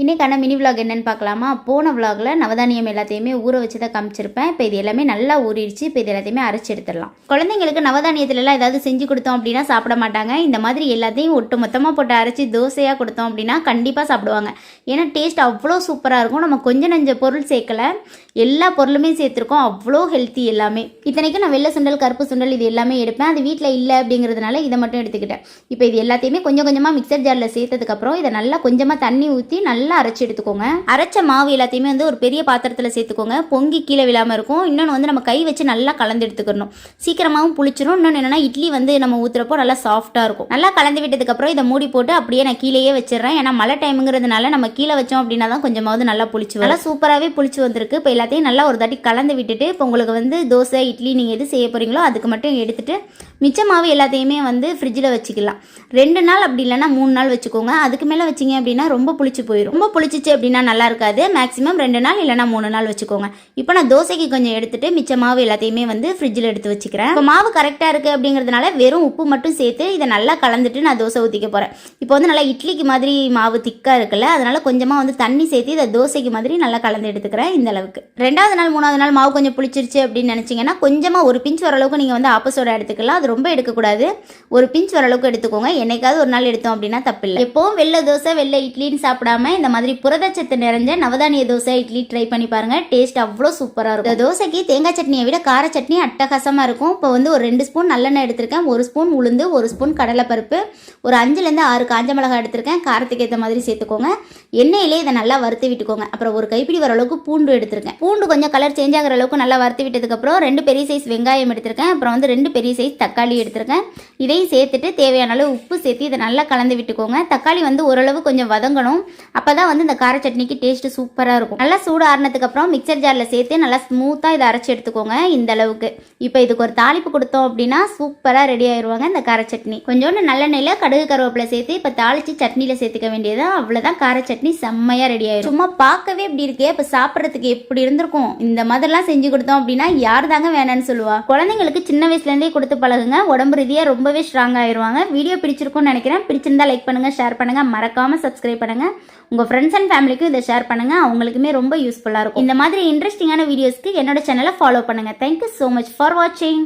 இன்றைக்கான mini vlog என்னென்னு பார்க்கலாமா? போன விளாகில் நவதானியம் எல்லாத்தையுமே ஊற வச்சு தான் காமிச்சிருப்பேன். இப்போ இது எல்லாமே நல்லா ஊறிடுச்சு. இப்போ இது எல்லாத்தையுமே அரைச்சி எடுத்துடலாம். குழந்தைங்களுக்கு நவதானியத்துலலாம் ஏதாவது செஞ்சு கொடுத்தோம் அப்படின்னா சாப்பிட மாட்டாங்க. இந்த மாதிரி எல்லாத்தையும் ஒட்டு மொத்தமாக போட்டு அரைச்சி தோசையாக கொடுத்தோம் அப்படின்னா கண்டிப்பாக சாப்பிடுவாங்க. ஏன்னா டேஸ்ட் அவ்வளோ சூப்பராக இருக்கும். நம்ம கொஞ்சம் நஞ்ச பொருள் சேர்க்கல. எல்லா பொருளுமே சேர்த்துருக்கோம். அவ்வளோ ஹெல்த்தி எல்லாமே. இத்தனைக்கும் நான் வெள்ளை சுண்டல் கருப்பு சுண்டல் இது எல்லாமே எடுப்பேன். அது வீட்டில் இல்லை அப்படிங்கிறதுனால இதை மட்டும் எடுத்துக்கிட்டேன். இப்போ இது எல்லாத்தையுமே கொஞ்சம் கொஞ்சமாக மிக்சர் ஜாரில் சேர்த்ததுக்கப்புறம் இதை நல்லா கொஞ்சமாக தண்ணி ஊற்றி நல்லா அரைச்சி எடுத்துக்கோங்க. அரைச்ச மாவு எல்லாத்தையுமே வந்து ஒரு பெரிய பாத்திரத்தில் சேர்த்துக்கோங்க. பொங்கி கீழே விழாமல் இருக்கும். இன்னொன்று வந்து நம்ம கை வச்சு நல்லா கலந்து எடுத்துக்கணும். சீக்கிரமாகவும் புளிச்சிரும். இன்னொன்று என்னென்னா இட்லி வந்து நம்ம ஊற்றுறப்போ நல்லா சாஃப்ட்டாக இருக்கும். நல்லா கலந்து விட்டதுக்கப்புறம் இதை மூடி போட்டு அப்படியே நான் கீழேயே வச்சிடறேன். ஏன்னா மழை டைமுங்கிறதுனால நம்ம கீழே வச்சோம் அப்படின்னா தான் கொஞ்சமாவது நல்லா புளிச்சு நல்லா சூப்பராகவே புளிச்சு வந்திருக்கு. இப்போ எல்லாத்தையும் நல்லா ஒரு தாட்டி கலந்து விட்டுட்டு இப்போ உங்களுக்கு வந்து தோசை இட்லி நீங்கள் எது செய்ய போகிறீங்களோ அதுக்கு மட்டும் எடுத்துட்டு மிச்ச மாவு எல்லாத்தையுமே வந்து ஃப்ரிட்ஜில் வச்சுக்கலாம். ரெண்டு நாள் அப்படி இல்லைன்னா மூணு நாள் வச்சுக்கோங்க. அதுக்கு மேலே வச்சிங்க அப்படின்னா ரொம்ப புளிச்சு போயிடும் ரொம்ப புளிச்சிச்சு அப்படின்னா நல்லா இருக்காது. மேக்ஸிமம் ரெண்டு நாள் இல்லைன்னா மூணு நாள் வச்சுக்கோங்க. இப்போ நான் தோசைக்கு கொஞ்சம் எடுத்துட்டு மிச்ச மாவு எல்லாத்தையுமே வந்து ஃப்ரிட்ஜில் எடுத்து வச்சுக்கிறேன். இப்போ மாவு கரெக்டாக இருக்குது அப்படிங்கிறதுனால வெறும் உப்பு மட்டும் சேர்த்து இதை நல்லா கலந்துட்டு நான் தோசை ஊற்றிக்க போகிறேன் இப்போ வந்து நல்லா இட்லிக்கு மாதிரி மாவு திக்காக இருக்குல்ல அதனால் கொஞ்சமாக வந்து தண்ணி சேர்த்து இதை தோசைக்கு மாதிரி நல்லா கலந்து எடுத்துக்கிறேன் இந்த அளவுக்கு. ரெண்டாவது நாள் மூணாவது நாள் மாவு கொஞ்சம் புளிச்சிருச்சு அப்படின்னு நினச்சிங்கன்னா கொஞ்சமாக ஒரு பிஞ்ச் வரளவுக்கு நீங்கள் வந்து ஆப்போசோட எடுத்துக்கலாம். அது ரொம்ப எடுக்கக்கூடாது. ஒரு பிஞ்ச் வரளவுக்கு எடுத்துக்கோங்க. என்னைக்காவது ஒரு நாள் எடுத்தோம் அப்படின்னா தப்பில்லை. எப்போவும் வெள்ளை தோசை வெள்ளை இட்லின்னு சாப்பிடாம இந்த மாதிரி புரதச்சத்து நிறைஞ்ச நவதானிய தோசை இட்லி ட்ரை பண்ணி பாருங்க. டேஸ்ட் அவ்வளோ சூப்பராக இருக்கும். இந்த தோசைக்கு தேங்காய் சட்னியை விட கார சட்னி அட்டகாசமாக இருக்கும். இப்போ வந்து ஒரு ரெண்டு ஸ்பூன் நல்லெண்ணெய் எடுத்திருக்கேன். ஒரு ஸ்பூன் உளுந்து ஒரு ஸ்பூன் கடலைப்பருப்பு. ஒரு அஞ்சுலேருந்து ஆறு காஞ்ச மிளகாய் எடுத்திருக்கேன். காரத்துக்கு ஏற்ற மாதிரி சேர்த்துக்கோங்க. எண்ணெயிலே இதை நல்லா வறுத்து விட்டுக்கோங்க. அப்புறம் ஒரு கைப்பிடி வர அளவுக்கு பூண்டு எடுத்திருக்கேன். பூண்டு கொஞ்சம் கலர் சேஞ்ச் ஆகிற அளவுக்கு நல்லா வறுத்து விட்டதுக்கப்புறம் ரெண்டு பெரிய சைஸ் வெங்காயம் எடுத்திருக்கேன். அப்புறம் வந்து ரெண்டு பெரிய சைஸ் தக்காளி. தக்காளி எடுத்துருக்கேன். இதையும் சேர்த்துட்டு தேவையான அளவு உப்பு சேர்த்து இதை நல்லா கலந்து விட்டுக்கோங்க. தக்காளி வந்து ஓரளவு கொஞ்சம் வதங்கணும். அப்போ தான் வந்து இந்த கார சட்னிக்கு டேஸ்ட்டு சூப்பராக இருக்கும். நல்லா சூடு ஆறினதுக்கப்புறம் மிக்சர் ஜாரில் சேர்த்து நல்லா ஸ்மூத்தாக இதை அரைச்சி எடுத்துக்கோங்க இந்த அளவுக்கு. இப்போ இதுக்கு ஒரு தாளிப்பு கொடுத்தோம் அப்படின்னா சூப்பராக ரெடி ஆயிடுவாங்க இந்த கார சட்னி. கொஞ்சோண்டு நல்லெண்ணெயில் கடுகு கருவேப்பிலை சேர்த்து இப்போ தாளித்து சட்னியில் சேர்த்துக்க வேண்டியது அவ்வளோதான் கார சட்னி செம்மையாக ரெடி ஆயிடும் சும்மா பார்க்கவே இப்படி இருக்கே. இப்போ சாப்பிட்றதுக்கு எப்படி இருந்திருக்கும்? இந்த மாதிரிலாம் செஞ்சு கொடுத்தோம் அப்படின்னா யார் தாங்க வேணாம்னு சொல்லுவா. குழந்தைங்களுக்கு சின்ன வயசுலேருந்தே கொடுத்து பழகுங்க. உடம்பு ரீதியாக ரொம்பவே ஸ்ட்ராங் ஆயிடுவாங்க வீடியோ பிடிச்சிருக்கும்னு நினைக்கிறேன். பிடிச்சிருந்தா லைக் பண்ணுங்கள் ஷேர் பண்ணுங்கள் மறக்காமல் சப்ஸ்கிரைப் பண்ணுங்கள் உங்கள் ஃப்ரெண்ட்ஸ் அண்ட் ஃபேமிலிக்கும் இதை ஷேர் பண்ணுங்கள் அவங்களுக்குமே ரொம்ப யூஸ்ஃபுல்லாக இருக்கும். இந்த மாதிரி இன்ட்ரெஸ்டிங்கான வீடியோஸ்க்கு என்னோட சேனலை ஃபாலோ பண்ணுங்கள் தேங்க்யூ ஸோ மச் ஃபார் வாட்சிங்